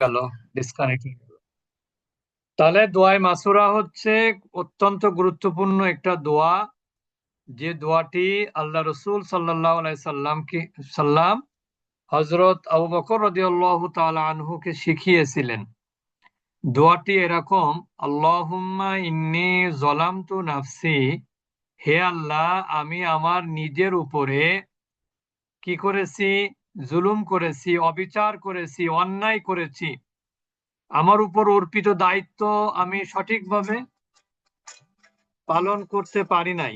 গেল ডিসকানেক্ট তাহলে দোয়ায় মাসুরা হচ্ছে অত্যন্ত গুরুত্বপূর্ণ একটা দোয়া। যে দোয়াটি আল্লাহ রসুল সাল্লাহ সাল্লাম কি, সাল্লাম হজরত আবু বকর রদিয়াল্লাহ তাআলা আনহুকে শিখিয়েছিলেন। দোয়াটি এরকম, আল্লাহুম্মা ইন্নি জলামতু নাফসি, হে আল্লাহ, আমি আমার নিজের উপরে কি করেছি? জুলুম করেছি, অবিচার করেছি, অন্যায় করেছি। আমার উপর অর্পিত দায়িত্ব আমি সঠিকভাবে পালন করতে পারি নাই।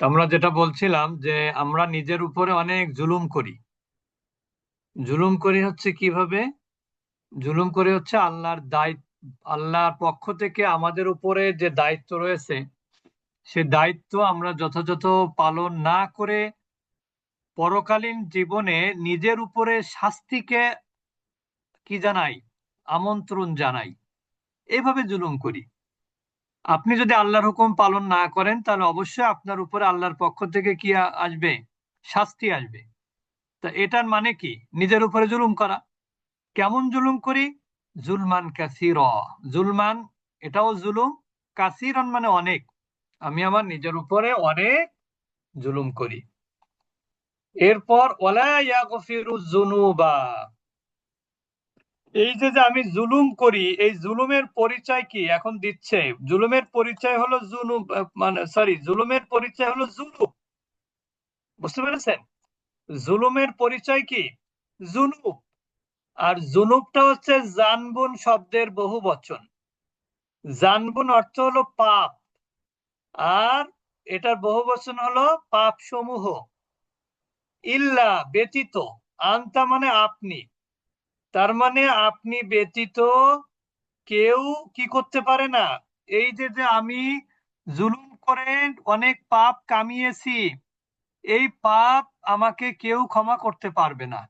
আমরা যেটা বলছিলাম যে আমরা নিজের উপরে অনেক জুলুম করি। জুলুম করি হচ্ছে কীভাবে? জুলুম করে হচ্ছে আল্লাহর দায়িত্ব, আল্লাহর পক্ষ থেকে আমাদের উপরে যে দায়িত্ব রয়েছে, সে দায়িত্ব আমরা যথাযথ পালন না করে পরকালীন জীবনে নিজের উপরে শাস্তিকে কি জানাই? আমন্ত্রণ জানাই। এভাবে জুলুম করি। আপনি যদি আল্লাহর হুকুম পালন না করেন, তাহলে অবশ্যই আপনার উপরে আল্লাহর পক্ষ থেকে কি আসবে? শাস্তি আসবে। তা এটার মানে কি? নিজের উপরে জুলুম করা। কেমন জুলুম করি? জুলমান কাসির। জুলমান, এটাও জুলুম। কাসিরন মানে অনেক। আমি আমার নিজের উপরে অনেক জুলুম করি। এরপর ওলা ইয়াগফিরু জুনুবা এই যে যে আমি জুলুম করি, এই জুলুমের পরিচয় কি এখন দিচ্ছে? জুলুমের পরিচয় হলো জুলুম মানে সরি জুলুমের পরিচয় হলো জুলুম বুঝতে পেরেছেন? জুলুমের পরিচয় কি? জুনুব। আর জুনুবটা হচ্ছে জানবুন শব্দের বহু বচন। জানবুন অর্থ হলো পাপ। আর এটার বহু বচন হলো পাপ সমূহ ইল্লা ব্যতীত, আন্তা মানে আপনি। তার মানে আপনি ব্যতীত কেউ কি করতে পারে না? এই যে যে আমি জুলুম করে অনেক পাপ কামিয়েছি, এই পাপ আমাকে কেউ ক্ষমা করতে পারবে না।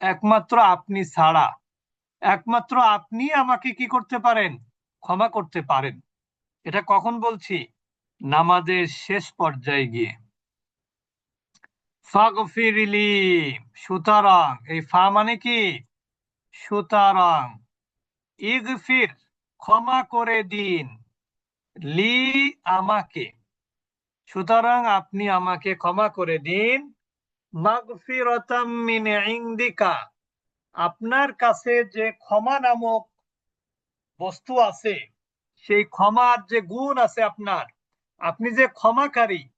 একমাত্র আপনি ছাড়া। একমাত্র আপনি আমাকে কি করতে পারেন? ক্ষমা করতে পারেন। এটা কখন বলছি? নামাজের শেষ পর্যায়ে গিয়ে। ফাগফিরিলি, সুতরাং, এই ফা মানে কি? সুতরাং ইগফির, ক্ষমা করে দিন। লি আমাকে। সুতরাং আপনি আমাকে ক্ষমা করে দিন। ইনদিকা। আপনার কাছে যে ক্ষমা নামক বস্তু আছে, সেই ক্ষমার যে গুণ আছে আপনার, আপনি যে ক্ষমাকারী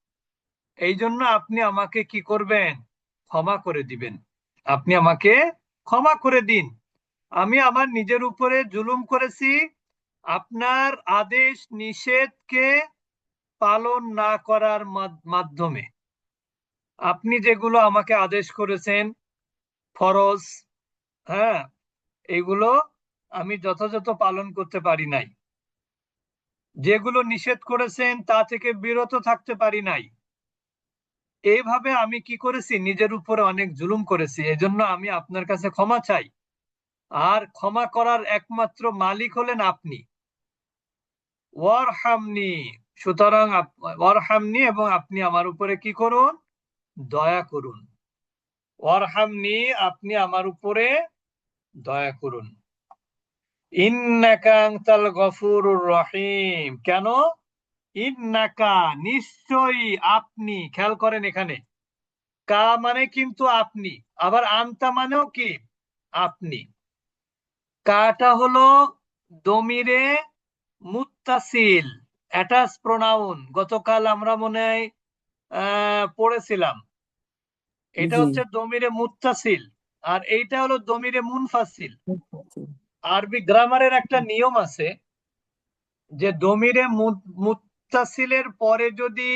এই জন্য আপনি আমাকে কি করবেন? ক্ষমা করে দিবেন। আপনি আমাকে ক্ষমা করে দিন। আমি আমার নিজের উপরে জুলুম করেছি। আপনার আদেশ নিষেধকে পালন না করার মাধ্যমে। আপনি যেগুলো আমাকে আদেশ করেছেন, ফরজ হ্যাঁ এগুলো আমি যথাযথ পালন করতে পারি নাই। যেগুলো নিষেধ করেছেন, তা থেকে বিরত থাকতে পারি নাই। এইভাবে আমি কি করেছি? নিজের উপরে অনেক জুলুম করেছি। এজন্য আমি আপনার কাছে ক্ষমা চাই। আর ক্ষমা করার একমাত্র মালিক হলেন আপনি। ওয়ারহামনি, সুতরাং ওয়ারহামনি এবং আপনি আমার উপরে কি করুন? দয়া করুন। ওয়ারহামনি, আপনি আমার উপরে দয়া করুন। ইন্নাকাংতাল গফুরুর রহিম। কেন? ইন্নাকা, নিশ্চয়ই আপনি, খেয়াল করেন এখানে। কা মানে কিন্তু আপনি, আবার আন্তা মানেও কি? আপনি। কাটা হলো দমিরে মুত্তাসিল অ্যাটাচ প্রোনাউন গতকাল আমরা মনে হয় পড়েছিলাম। এটা হচ্ছে দমিরে মুত্তাসিল আর এইটা হলো দমিরে মুনফাসিল। আরবি গ্রামারের একটা নিয়ম আছে যে দমিরে মুত্তাসিলের পরে যদি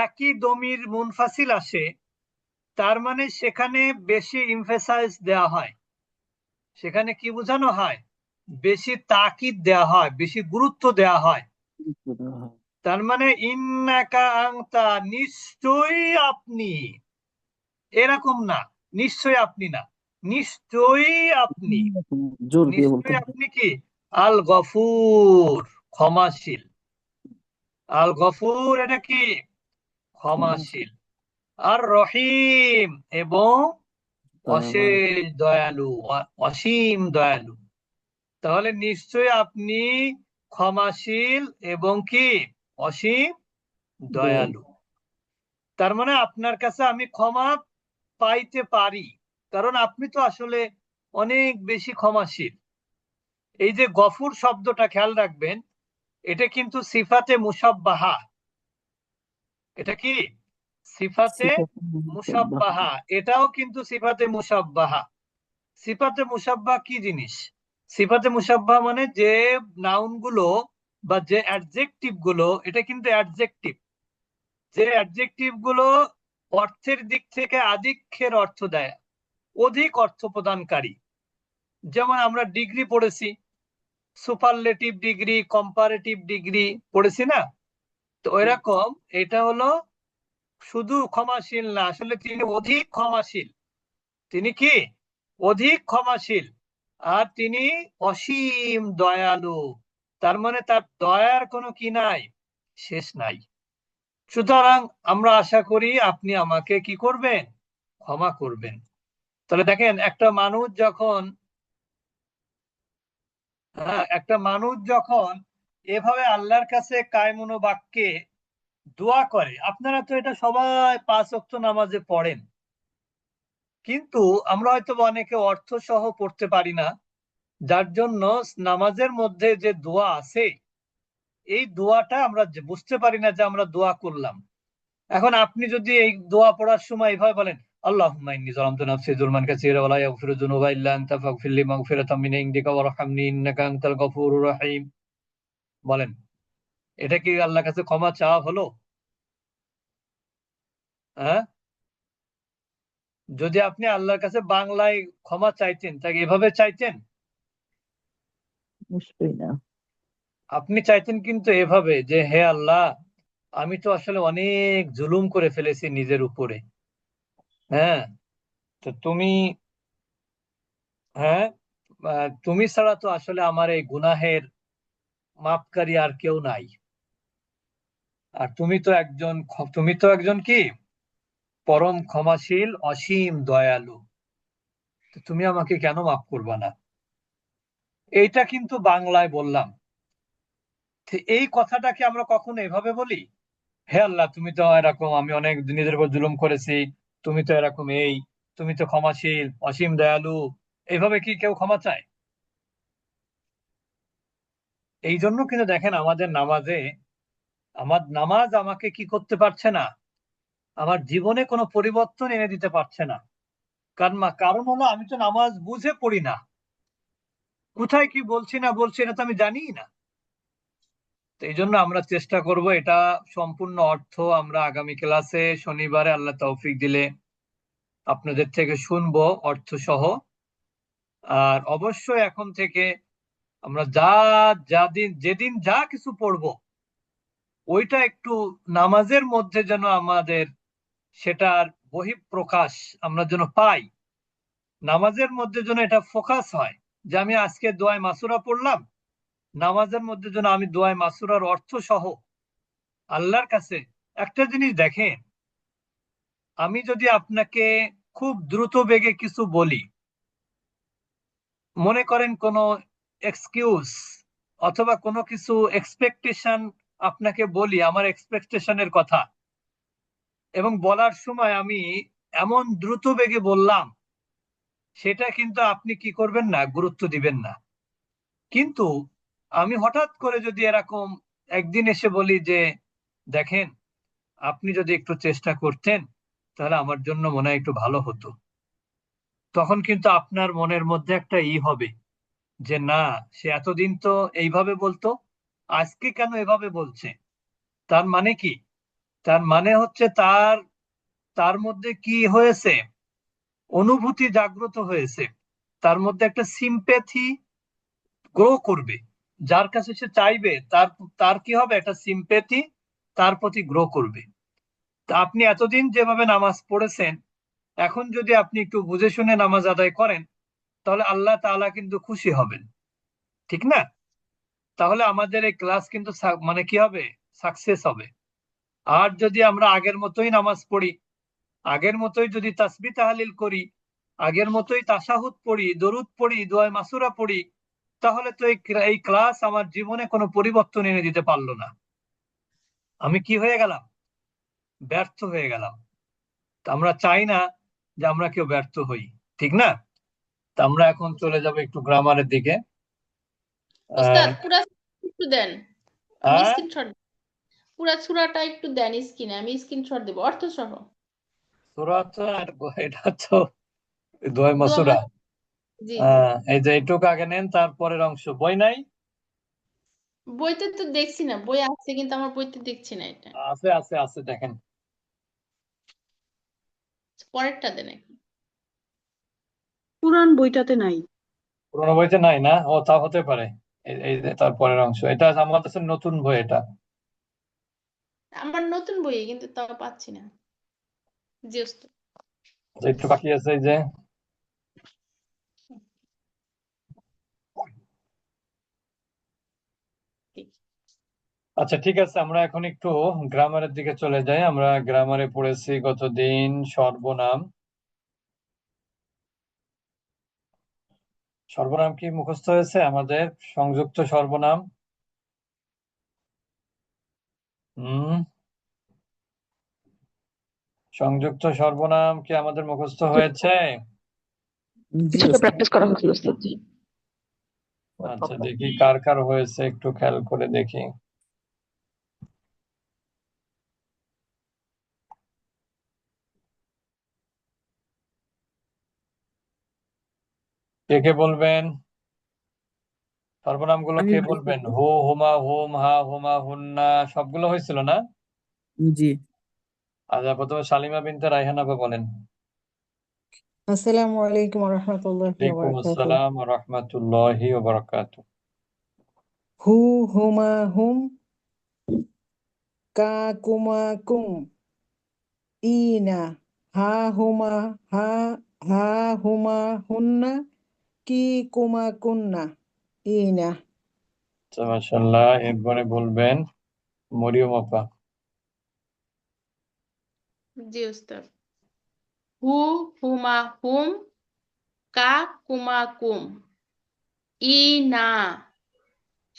একই দমির মুনফাসিল আসে তার মানে সেখানে বেশি ইমফেসাইজ দেওয়া হয়। সেখানে কি বোঝানো হয়? বেশি তাকিদ দেওয়া হয় বেশি গুরুত্ব দেওয়া হয়। তার মানে ইন্নাকা আংতা নিশ্চয়ই আপনি। এরকম না নিশ্চয়ই আপনি না। নিশ্চয়ই আপনি। দিয়ে নিশ্চয়ই আপনি কি? আল গফুর ক্ষমাশীল। আল গফুর এটা কি? ক্ষমাশীল। আর রহিম এবং অশেষ দয়ালু অসীম দয়ালু। তাহলে নিশ্চয়ই আপনি ক্ষমাশীল এবং কি? অসীম দয়ালু। তার মানে আপনার কাছে আমি ক্ষমা পাইতে পারি কারণ আপনি তো আসলে অনেক বেশি ক্ষমাশীল। এই যে গফুর শব্দটা খেয়াল রাখবেন এটা কিন্তু সিফাতে মুসাব্বাহা। এটা কি? সিফাতে মুসাব্বাহা। এটাও কিন্তু সিফাতে মুসাব্বাহা। সিফাতে মুসাব্বাহ কি জিনিস? সিফাতে মুসাব্বাহ মানে যে নাউনগুলো বা যে অ্যাডজেক্টিভগুলো এটা কিন্তু অ্যাডজেক্টিভ। যে অ্যাডজেক্টিভগুলো অর্থের দিক থেকে আধিক্যের অর্থ দেয় অধিক অর্থ প্রদানকারী। যেমন আমরা ডিগ্রি পড়েছি সুপারলেটিভ ডিগ্রি কম্পারেটিভ ডিগ্রি পড়েছি না? তো ওইরকম এটা হলো শুধু ক্ষমাশীল না, আসলে তিনি অধিক ক্ষমাশীল। তিনি কি? অধিক ক্ষমাশীল। আর তিনি অসীম দয়ালু। তার মানে তার দয়ার কোনো কি নাই? শেষ নাই। সুতরাং আমরা আশা করি আপনি আমাকে কি করবেন? ক্ষমা করবেন। তাহলে দেখেন, একটা মানুষ যখন হ্যাঁ একটা মানুষ যখন এভাবে আল্লাহর কাছে কায়মন বাক্যে দোয়া করে। আপনারা তো এটা সবাই পাঁচ ওয়াক্ত নামাজে পড়েন। কিন্তু আমরা হয়তো অনেকে অর্থ সহ পড়তে পারি না। যার জন্য নামাজের মধ্যে যে দোয়া আছে, এই দোয়াটা আমরা বুঝতে পারি না যে আমরা দোয়া করলাম। এখন আপনি যদি এই দোয়া পড়ার সময় এইভাবে বলেন আল্লাহ বলেন। এটা কি আল্লাহর কাছে ক্ষমা চাওয়া হলো? হ্যাঁ? যদি আপনি আল্লাহর কাছে বাংলায় ক্ষমা চাইতেন তাকে এভাবে চাইতেন? আপনি চাইতেন কিন্তু এভাবে যে হে আল্লাহ আমি তো আসলে অনেক জুলুম করে ফেলেছি নিজের উপরে। হ্যাঁ? তো তুমি হ্যাঁ? তুমি ছাড়া তো আসলে আমার এই গুনাহের মাপকারী আর কেউ নাই। আর তুমি তো একজন তুমি তো একজন কি? পরম ক্ষমাশীল, অসীম দয়ালু। তুমি আমাকে কেন মাফ করবা না? এইটা কিন্তু বাংলায় বললাম। এই কথাটাকে আমরা কখনো এভাবে বলি? হে আল্লাহ, তুমি তো এরকম, আমি অনেক নিজের উপর জুলুম করেছি, তুমি তো এরকম এই, তুমি তো ক্ষমাশীল, অসীম দয়ালু, এভাবে কি কেউ ক্ষমা চায়? এই জন্য কিন্তু দেখেন আমাদের নামাজে আমার নামাজ আমাকে কি করতে পারছে না? আমার জীবনে কোনো পরিবর্তন এনে দিতে পারছে না। কারণ কারণ হলো আমি তো নামাজ বুঝে পড়ি না। কোথায় কি বলছি না বলছি এটা তো আমি জানিই না। তো এই জন্য আমরা চেষ্টা করব এটা সম্পূর্ণ অর্থ আমরা আগামী ক্লাসে শনিবারে আল্লাহ তৌফিক দিলে আপনাদের থেকে শুনব অর্থ সহ আর অবশ্যই এখন থেকে আমরা যা যা দিন, যেদিন যা কিছু পড়ব ওইটা একটু নামাজের মধ্যে যেন আমাদের সেটার বহিঃপ্রকাশ আমরা যেন পাই। নামাজের মধ্যে যেন এটা ফোকাস হয় যে আমি আজকে দোয়ায় মাসুরা পড়লাম, নামাজের মধ্যে যেন আমি দোয়ায় মাসুরার অর্থ সহ আল্লাহর কাছে একটা জিনিস দেখেন, আমি যদি আপনাকে খুব দ্রুত বেগে কিছু বলি, মনে করেন কোনো এক্সকিউজ অথবা কোনো কিছু এক্সপেকটেশন আপনাকে বলি আমার এক্সপেকটেশনের কথা। এবং বলার সময় আমি এমন দ্রুত বেগে বললাম, সেটা কিন্তু আপনি কি করবেন না, গুরুত্ব দিবেন না। কিন্তু আমি হঠাৎ করে যদি এরকম একদিন এসে বলি যে, দেখেন, আপনি যদি একটু চেষ্টা করতেন, তাহলে আমার জন্য মনে হয় একটু ভালো হতো। তখন কিন্তু আপনার মনের মধ্যে একটা ই হবে যে, না, সে এতদিন তো এইভাবে বলতো আজকে কেন এভাবে বলছে? তার মানে কি? তার মানে হচ্ছে তার তার মধ্যে কি হয়েছে? অনুভূতি জাগ্রত হয়েছে। তার মধ্যে একটা সিম্প্যাথি গ্রো করবে। যার কাছে সে চাইবে, তার তার কি হবে? একটা সিম্প্যাথি তার প্রতি গ্রো করবে। তা আপনি এতদিন যেভাবে নামাজ পড়েছেন, এখন যদি আপনি একটু বুঝে শুনে নামাজ আদায় করেন, তাহলে আল্লাহ তাআলা কিন্তু খুশি হবেন। ঠিক না? তাহলে আমাদের এই ক্লাস কিন্তু মানে কি হবে? সাকসেস হবে। আর যদি আমরা আগের মতোই নামাজ পড়ি, আগের মতোই যদি তাসবি তাহালিল করি, আগের মতোই তাশাহুদ পড়ি, দরুদ পড়ি দোয়া মাসুরা পড়ি, তাহলে তো এই এই ক্লাস আমার জীবনে কোনো পরিবর্তন এনে দিতে পারল না। আমি কি হয়ে গেলাম? ব্যর্থ হয়ে গেলাম। তা আমরা চাই না যে আমরা কেউ ব্যর্থ হই। ঠিক না? তা আমরা এখন চলে যাব একটু গ্রামারের দিকে। ওস্তাদ আহ, পুরা একটু দেন। হ্যাঁ? স্ক্রিনশট পুরা সূরাটা একটু দেন স্ক্রিনে আমি স্ক্রিনশট দেব। অর্থ সহ সূরা তো আর এটা তো দোয়া মাসুরা। জি জি। আহ, এই যে এইটুকু আগে নেন তারপরের অংশ। বই নাই? বইতে তো দেখছি না। বই আছে কিন্তু আমার বইতে দেখছি না এটা। আছে আছে আছে দেখেন। পরেরটা দেন পুরান বইটাতে নাই। পুরোনো বইতে নাই না? ও তা হতে পারে। এই যে তারপরের অংশ। এটা আমার কাছে নতুন বই এটা। আমার নতুন বই কিন্তু তাও পাচ্ছি না। জি আচ্ছা, একটু বাকি আছে এই যে। আচ্ছা ঠিক আছে আমরা এখন একটু গ্রামারের দিকে চলে যাই। আমরা গ্রামারে পড়েছি গতদিন সর্বনাম। সর্বনাম কি মুখস্থ হয়েছে? আমাদের সংযুক্ত সর্বনাম। হুম। সংযুক্ত সর্বনাম কি আমাদের মুখস্থ হয়েছে? প্র্যাকটিস করা হয়েছিল আচ্ছা দেখি কার কার হয়েছে একটু খেয়াল করে দেখি। কে কে বলবেন? সর্বনামগুলো কে বলবেন? হু হুমা হুম হা হুমা হুন্না সবগুলো হয়েছিল না? জি। আচ্ছা প্রথমে সালিমা বিনতে রায়হান আপা বলেন। আসসালামু আলাইকুম রহমতুল্লাহি ওয়ালাইকুম আসসালাম ওয়া রাহমাতুল্লাহি ওয়া বারাকাতুহু। হু হুমা হুম কা কুমা কুম ইনা হা হুমা হা হা হুমা হুন্না কুমা কুন্না ইনা মাশাআল্লাহ এরপরে বলবেন মরিয়ম আপা। জি ওস্তাদ হু হুমা হুম কা কুমা কুম। ই না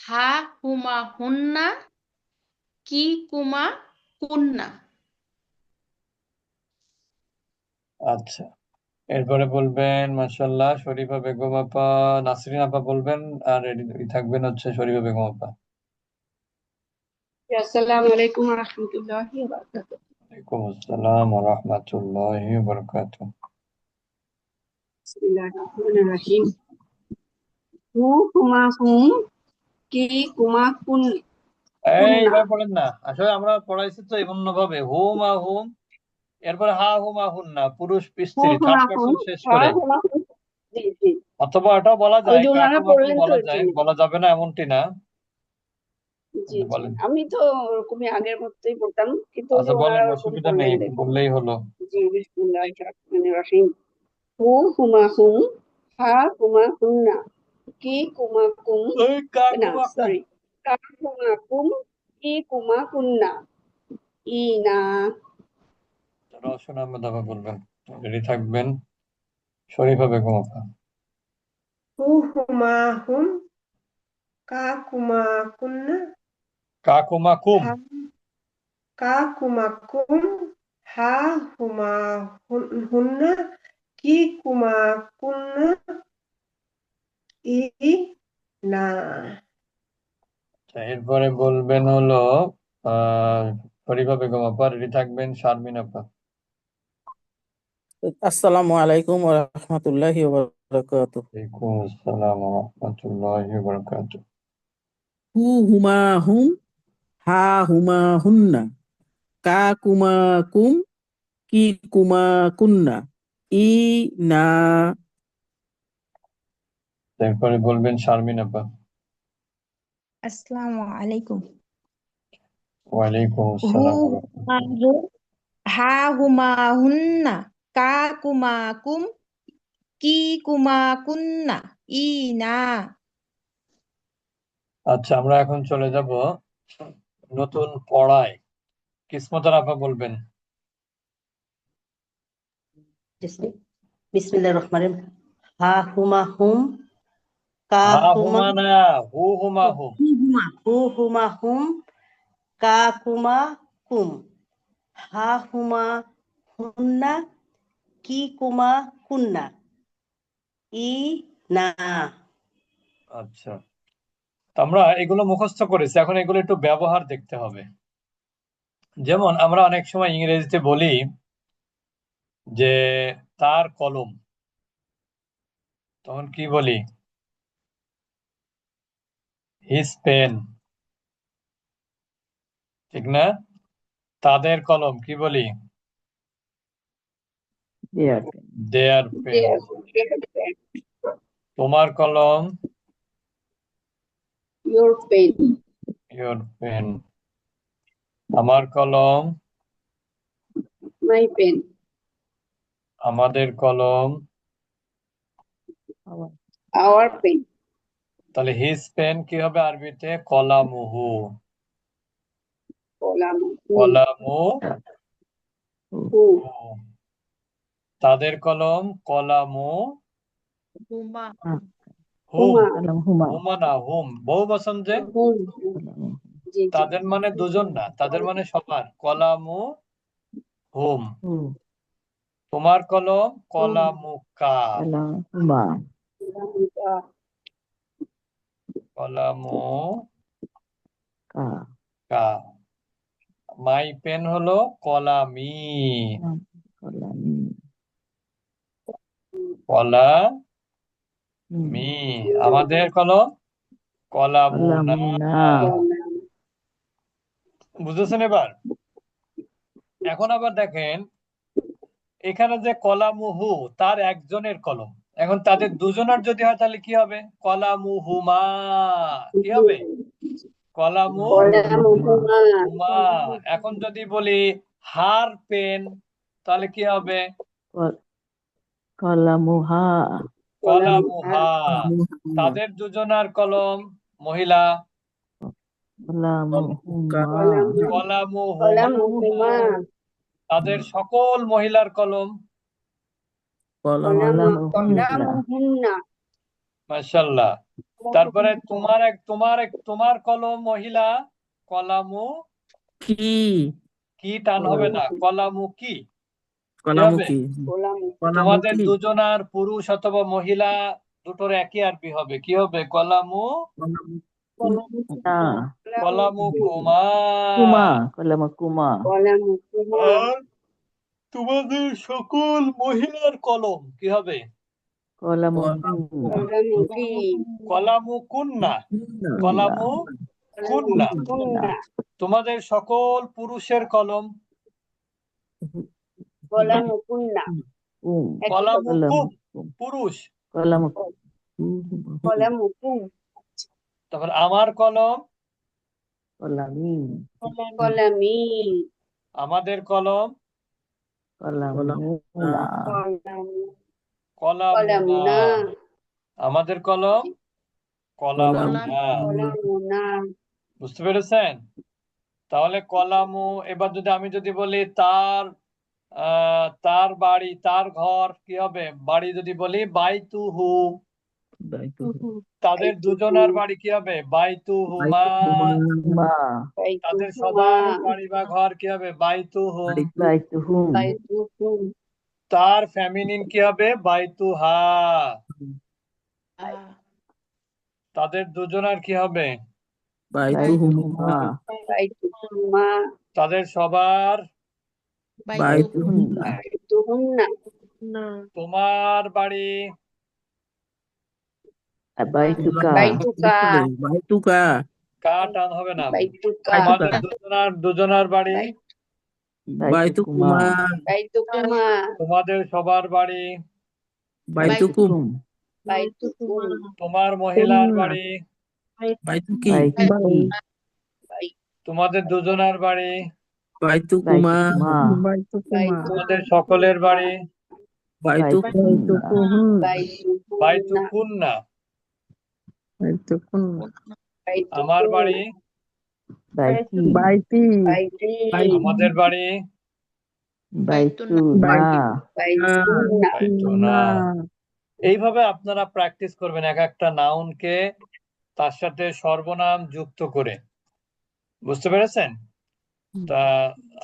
হা হুমা হুন্না। কি কুমা কুন্না। আচ্ছা। এরপরে বলবেন মাশাআল্লাহ শরীফা বেগম আপা নাসরিন আপা বলবেন আর রেডি থাকবেন হচ্ছে শরীফা বেগম আপা। আসসালামু আলাইকুম রহমতুল্লাহি ওয়া বারাকাতুহু। ওয়ালাইকুম আসসালাম ওয়া রাহমাতুল্লাহি ওয়া বারাকাতুহু। বিসমিল্লাহির রহমানির রহিম। হু হুমা হুম কি কুমা কুন এইভাবে পড়েন না। আসলে আমরা পড়াইছি তো এমন ভাবে হুম আ হুম এরপরে হা হুম আ হুন না পুরুষ স্ত্রী থার্ড পারসন শেষ করে। অথবা এটাও বলা যায় বলা যায় বলা যাবে না এমনটি না। আমি তো ওরকমই আগের মতোই বলতাম কিন্তু আচ্ছা অসুবিধা নেই বললেই হলো। জি বিসমিল্লাহির হু হুমা হুম হা হুমা হুন্না কি কুমা কুম না সরি কা কুমা কুম কি কুমা কুন্না ইনা রওশন আহমেদ আপা বলবেন রেডি থাকবেন শরীফা বেগম আপা। হু হুম কা কুন্না। কাকুমা কুম। হা কুম হা হুমা হুন্না কি কুমা কুন্না ই না। আচ্ছা এরপরে বলবেন হলো আহ ফরিদা বেগম আপা রেডি থাকবেন শারমিন আপা। আসসালামু আলাইকুম ওয়া রাহমাতুল্লাহি ওয়া বারাকাতুহু। ওয়ালাইকুম আসসালাম ওয়া রাহমাতুল্লাহি ওয়া বারাকাতুহু। হু হুমা হুম হা হুমা হুন্না কা কুমা কুম কি কুমা কুন্না ই না। এরপরে বলবেন শারমিন আপা আসসালামু আলাইকুম। ওয়ালাইকুম হু আসসালাম ওয়া হা হুমা হুন্না। কা কুমা কুম কি কুমা কুন্না ই না আচ্ছা আমরা এখন চলে যাব নতুন পড়ায়। কিসমতার আপা বলবেন। বিসমিল্লাহ রহমান রহিম। হা হুমা হুম কা হা হুমা না হু হুমা হুমা। হু হুমা হুম কা কুমা কুম হা হুমা হুন্না কি কুমা কুন্না? ই, না। আচ্ছা। আমরা এগুলো মুখস্থ করেছি, এখন এগুলো একটু ব্যবহার দেখতে হবে। যেমন আমরা অনেক সময় ইংরেজিতে বলি যে, তার কলম। তখন কি বলি? হিজ পেন ঠিক না? তাদের কলম, কি বলি? দেয়ার তোমার কলম your pen ইয়োর পেন আমার কলম my pen আমাদের কলম our pen. তাহলে হিজ পেন কি হবে আরবিতে? কলামুহু। কলাম কলামু হু। তাদের কলম কলামু হুমা। হুম। না হুম। বহু যে? তাদের মানে দুজন না তাদের মানে সবার কলামু হুম। তোমার কলম কলামুকা। কলামু কা। কা। মাই পেন হলো কলামি। কলামি। কলামি আমাদের কলম? কলামুনা বুঝেছেন এবার? এখন আবার দেখেন এখানে যে কলামুহু তার একজনের কলম। এখন তাদের দুজনের যদি হয় তাহলে কি হবে? কলামুহুমা কি হবে? কলামু কলাম হুমা হুমা এখন যদি বলি হার পেন তাহলে কি হবে? কলামুহা। কলামুহা। তাদের দুজনার কলম মহিলা। কলামুহুমা। কলামুহুমা। কলাম তাদের সকল মহিলার কলম। কলাম মাশাল্লাহ তারপরে তোমার এক তোমার এক তোমার কলম মহিলা কলামু কি? কি টান হবে না। কলামু কি? কলামুকি তোমাদের দুজনার পুরুষ অথবা মহিলা দুটোর একই আরবি হবে কি হবে? কলামু কলামু কুমা। কুমা কলামুকুমা কলাম আর তোমাদের সকল মহিলার কলম কি হবে? কলাম কলামু কুন্না। কলামু কুন্না। তোমাদের সকল পুরুষের কলম। কলাম কলামু কলাম পুরুষ কলামু কলাম তারপর আমার কলম কলামি কলামি আমাদের কলম কলামুনা কলাম আমাদের কলম কলামুনা কলামুনা বুঝতে পেরেছেন তাহলে কলামু এবার যদি আমি যদি বলি তার তার বাড়ি তার ঘর কি হবে? বাড়ি যদি বলি বাইতুহু। তাদের দুজনার বাড়ি কি হবে? বাইতুহুমা তাদের সবার বাড়ি বা ঘর কি হবে? বাইতুহুম তার ফ্যামিলিন কি হবে? বাইতুহা। তাদের দুজনার কি হবে? বাইতুহুমা তাদের সবার বাইতুহুন্না বাইতুহুন্না তোমার বাড়ি? বাইতুকা বাইতুকা বাইতুকা কা টান হবে না। বাইতুকা দুজনার দুজনার বাড়ি? বাইতুকুমা বাইতুকুমা তোমাদের সবার বাড়ি? বাইতুকুম বাইতুকুম তোমার মহিলার বাড়ি? বাইতুকি তোমাদের দুজনার বাড়ি? বাইতুকুমা বাইতুকুমা তোমাদের সকলের বাড়ি? বাইতুকুন্না আমার বাড়ি? বাইতি বাইতি আমাদের বাড়ি? বাইতুনা এইভাবে আপনারা প্র্যাকটিস করবেন এক একটা নাউনকে তার সাথে সর্বনাম যুক্ত করে। বুঝতে পেরেছেন? তা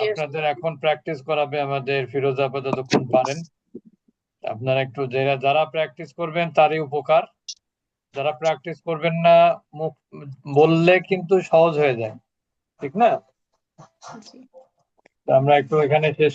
আপনাদের এখন প্র্যাকটিস করাবে আমাদের ফিরোজ আপা যতক্ষণ পারেন। আপনারা একটু যারা যারা প্র্যাকটিস করবেন তারই উপকার। যারা প্র্যাকটিস করবেন না মুখ বললে কিন্তু সহজ হয়ে যায়। ঠিক না? আমরা একটু এখানে শেষ